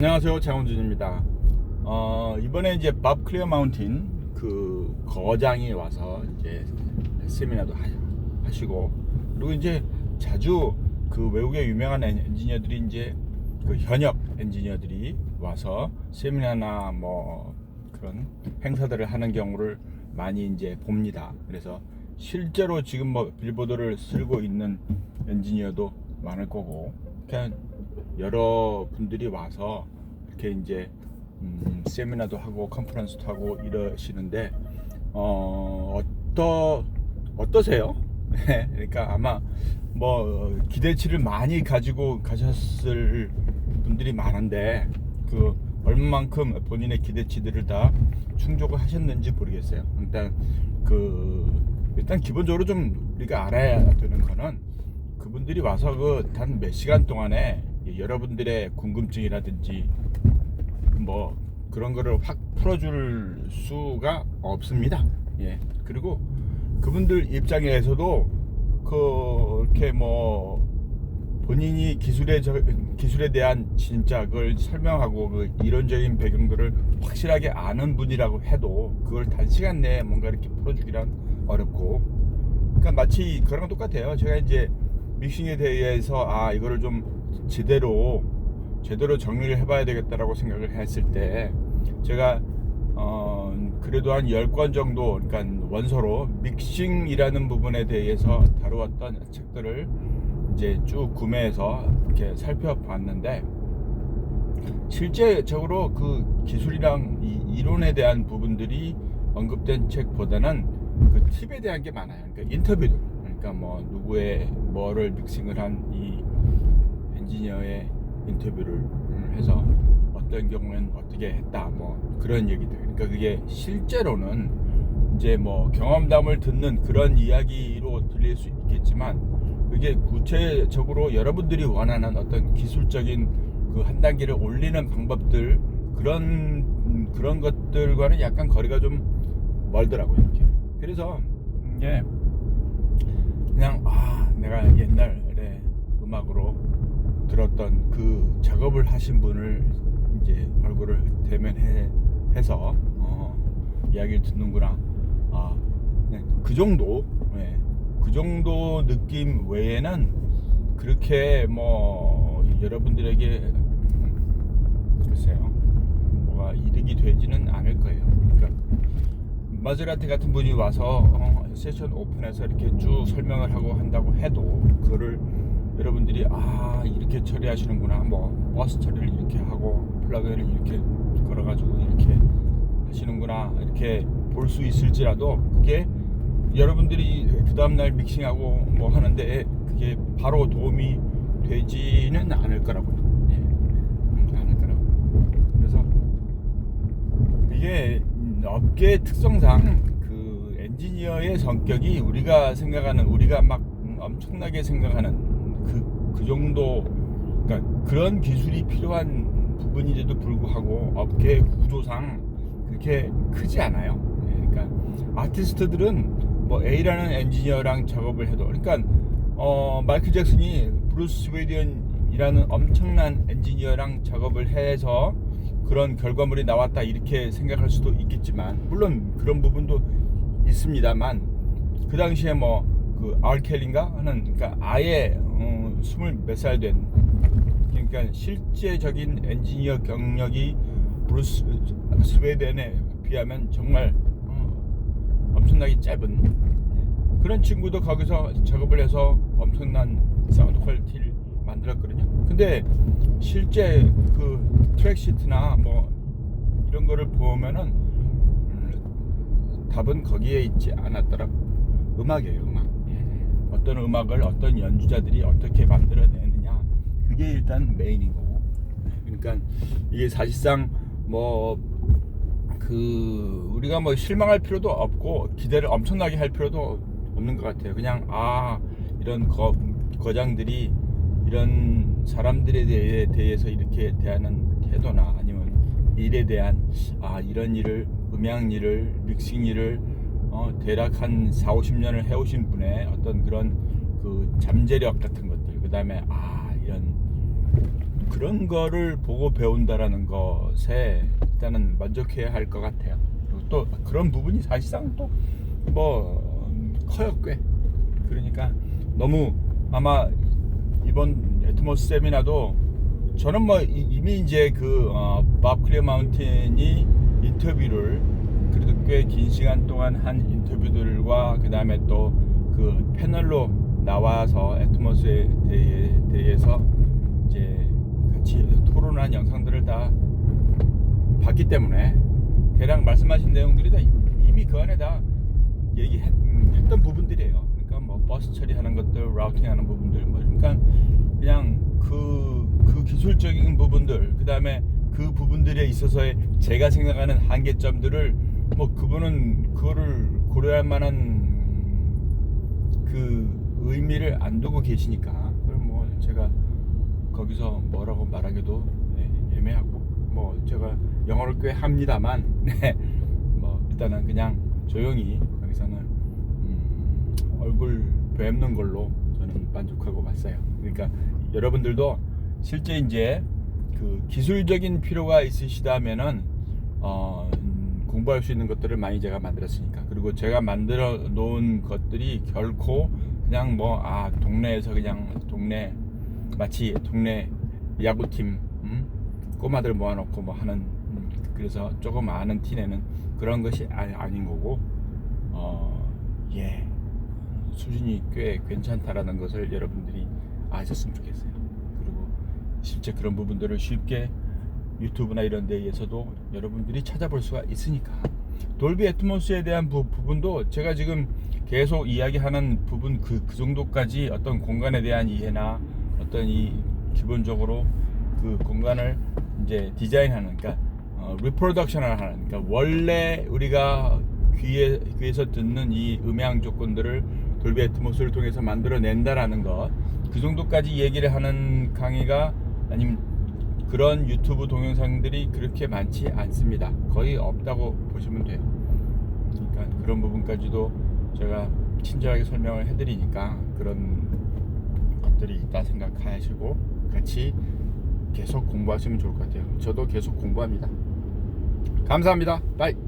안녕하세요 장원준입니다. 어, 이번에 이제 밥 클리어 마운틴 그 거장이 와서 이제 세미나도 하, 하시고 그리고 이제 자주 그 외국의 유명한 엔- 엔지니어들이 이제 그 현역 엔지니어들이 와서 세미나나 뭐 그런 행사들을 하는 경우를 많이 이제 봅니다. 그래서 실제로 지금 뭐 빌보드를 쓸고 있는 엔지니어도 많을 거고 그냥 여러 분들이 와서 이렇게 이제 음, 세미나도 하고 컨퍼런스도 하고 이러시는데 어 어떠 어떠세요? 네, 그러니까 아마 뭐 기대치를 많이 가지고 가셨을 분들이 많은데 그 얼마만큼 본인의 기대치들을 다 충족을 하셨는지 모르겠어요. 일단 그 일단 기본적으로 좀 우리가 알아야 되는 거는 그분들이 와서 그 단 몇 시간 동안에 여러분들의 궁금증이라든지 뭐 그런 거를 확 풀어줄 수가 없습니다. 예. 그리고 그분들 입장에서도 그렇게 뭐 본인이 기술에 저, 기술에 대한 진짜 그걸 설명하고 그 이론적인 배경들을 확실하게 아는 분이라고 해도 그걸 단시간 내에 뭔가 이렇게 풀어주기란 어렵고 그러니까 마치 그거랑 똑같아요. 제가 이제 믹싱에 대해서 아 이거를 좀 제대로 제대로 정리를 해봐야 되겠다라고 생각을 했을 때 제가 어 그래도 한 10권 정도 그러니까 원서로 믹싱이라는 부분에 대해서 다루었던 책들을 이제 쭉 구매해서 이렇게 살펴봤는데 실제적으로 그 기술이랑 이 이론에 대한 부분들이 언급된 책보다는 그 팁에 대한 게 많아요. 그러니까 인터뷰들. 그러니까 뭐 누구의 뭐를 믹싱을 한이 엔지니어의 인터뷰를 해서 어떤 경우엔 어떻게 했다 뭐 그런 얘기들. 그러니까 그게 실제로는 이제 뭐 경험담을 듣는 그런 이야기로 들릴 수 있겠지만 그게 구체적으로 여러분들이 원하는 어떤 기술적인 그 한 단계를 올리는 방법들 그런 그런 것들과는 약간 거리가 좀 멀더라고요. 이렇게. 그래서 이게 그냥 아 내가 옛날에 음악으로 들었던 그 작업을 하신 분을 이제 얼굴을 대면해 해서 어, 이야기를 듣는구나. 아, 그냥 그 정도, 예, 그 정도 느낌 외에는 그렇게 뭐 여러분들에게 음, 글쎄요, 뭐가 이득이 되지는 않을 거예요. 그러니까 마즈라티 같은 분이 와서 어, 세션 오픈해서 이렇게 쭉 설명을 하고 한다고 해도 그거를 여러분들이 아 이렇게 처리하시는구나. 뭐 버스 처리를 이렇게 하고 플러그인을 이렇게 걸어가지고 이렇게 하시는구나. 이렇게 볼 수 있을지라도 그게 여러분들이 그 다음날 믹싱하고 뭐 하는데 그게 바로 도움이 되지는 않을 거라고요 예. 음, 않을 거라고. 그래서 이게 음, 업계 특성상 그 엔지니어의 성격이 우리가 생각하는 우리가 막 음, 엄청나게 생각하는 그, 그 정도 그러니까 그런 기술이 필요한 부분인데도 불구하고 업계 구조상 그렇게 크지 않아요. 예, 그러니까 아티스트들은 뭐 A라는 엔지니어랑 작업을 해도 그러니까 어 마이클 잭슨이 브루스 스웨디언이라는 엄청난 엔지니어랑 작업을 해서 그런 결과물이 나왔다 이렇게 생각할 수도 있겠지만 물론 그런 부분도 있습니다만 그 당시에 뭐 그 알켈린가 하는 그러니까 아예 어, 스물 몇 살 된 그러니까 실제적인 엔지니어 경력이 브루스 스웨덴에 비하면 정말 어, 엄청나게 짧은 그런 친구도 거기서 작업을 해서 엄청난 사운드 퀄리티를 만들었거든요. 근데 실제 그 트랙 시트나 뭐 이런 거를 보면은 음, 답은 거기에 있지 않았더라. 음악이에요, 음악. 예. 어떤 음악을 어떤 연주자들이 어떻게 만들어내느냐 그게 일단 메인인 거고. 그러니까 이게 사실상 뭐 그 우리가 뭐 실망할 필요도 없고 기대를 엄청나게 할 필요도 없는 것 같아요. 그냥 아 이런 거, 거장들이 이런 사람들에 대해, 대해서 이렇게 대하는 태도나 아니면 일에 대한 아 이런 일을 음향 일을 믹싱 일을 어, 대략 한 4, 50년을 해오신 분의 어떤 그런 그 잠재력 같은 것들 그 다음에 아 이런 그런 거를 보고 배운다라는 것에 일단은 만족해야 할 것 같아요. 그리고 또 그런 부분이 사실상 또 뭐 커요 꽤. 그러니까 너무 아마 이번 에트모스 세미나도 저는 뭐 이- 이미 이제 그밥 클리어 마운틴이 인터뷰를 꽤 긴 시간 동안 한 인터뷰들과 그 다음에 또 그 패널로 나와서 대해, 대해서 이제 같이 토론한 영상들을 다 봤기 때문에 대략 말씀하신 내용들이 다 이미 그 안에 다 얘기했던 부분들이에요. 그러니까 뭐 버스 처리하는 것들, 라우팅하는 부분들, 뭐 그러니까 그냥 그, 그 기술적인 부분들, 그 다음에 그 부분들에 있어서의 제가 생각하는 한계점들을 뭐 그분은 그거를 고려할 만한 그 의미를 안 두고 계시니까 그럼 뭐 제가 거기서 뭐라고 말하기도 네, 애매하고 뭐 제가 영어를 꽤 합니다만 네, 뭐 일단은 그냥 조용히 거기서는 음, 얼굴 뵙는 걸로 저는 만족하고 왔어요. 그러니까 여러분들도 실제 이제 그 기술적인 필요가 있으시다면은 어, 음, 공부할 수 있는 것들을 많이 제가 만들었으니까 그리고 제가 만들어 놓은 것들이 결코 그냥 뭐 아 동네에서 그냥 동네 마치 동네 야구팀 음? 꼬마들 모아놓고 뭐 하는 음, 그래서 조금 아는 티내는 그런 것이 아니, 아닌 거고 어 예 수준이 꽤 괜찮다라는 것을 여러분들이 아셨으면 좋겠어요. 그리고 실제 그런 부분들을 쉽게 유튜브나 이런 데에서도 여러분들이 찾아볼 수가 있으니까. 돌비 애트모스에 대한 부, 부분도 제가 지금 계속 이야기하는 부분 그, 그 정도까지 어떤 공간에 대한 이해나 어떤 이 기본적으로 그 공간을 이제 디자인하는 그러니까 어, 리프로덕션을 하는 그러니까 원래 우리가 귀에 귀에서 듣는 이 음향 조건들을 돌비 애트모스를 통해서 만들어낸다라는 것 그 정도까지 얘기를 하는 강의가 아니면 그런 유튜브 동영상들이 그렇게 많지 않습니다. 거의 없다고 보시면 돼요. 그러니까 그런 부분까지도 제가 친절하게 설명을 해드리니까 그런 것들이 있다 생각하시고 같이 계속 공부하시면 좋을 것 같아요. 저도 계속 공부합니다. 감사합니다. 바이.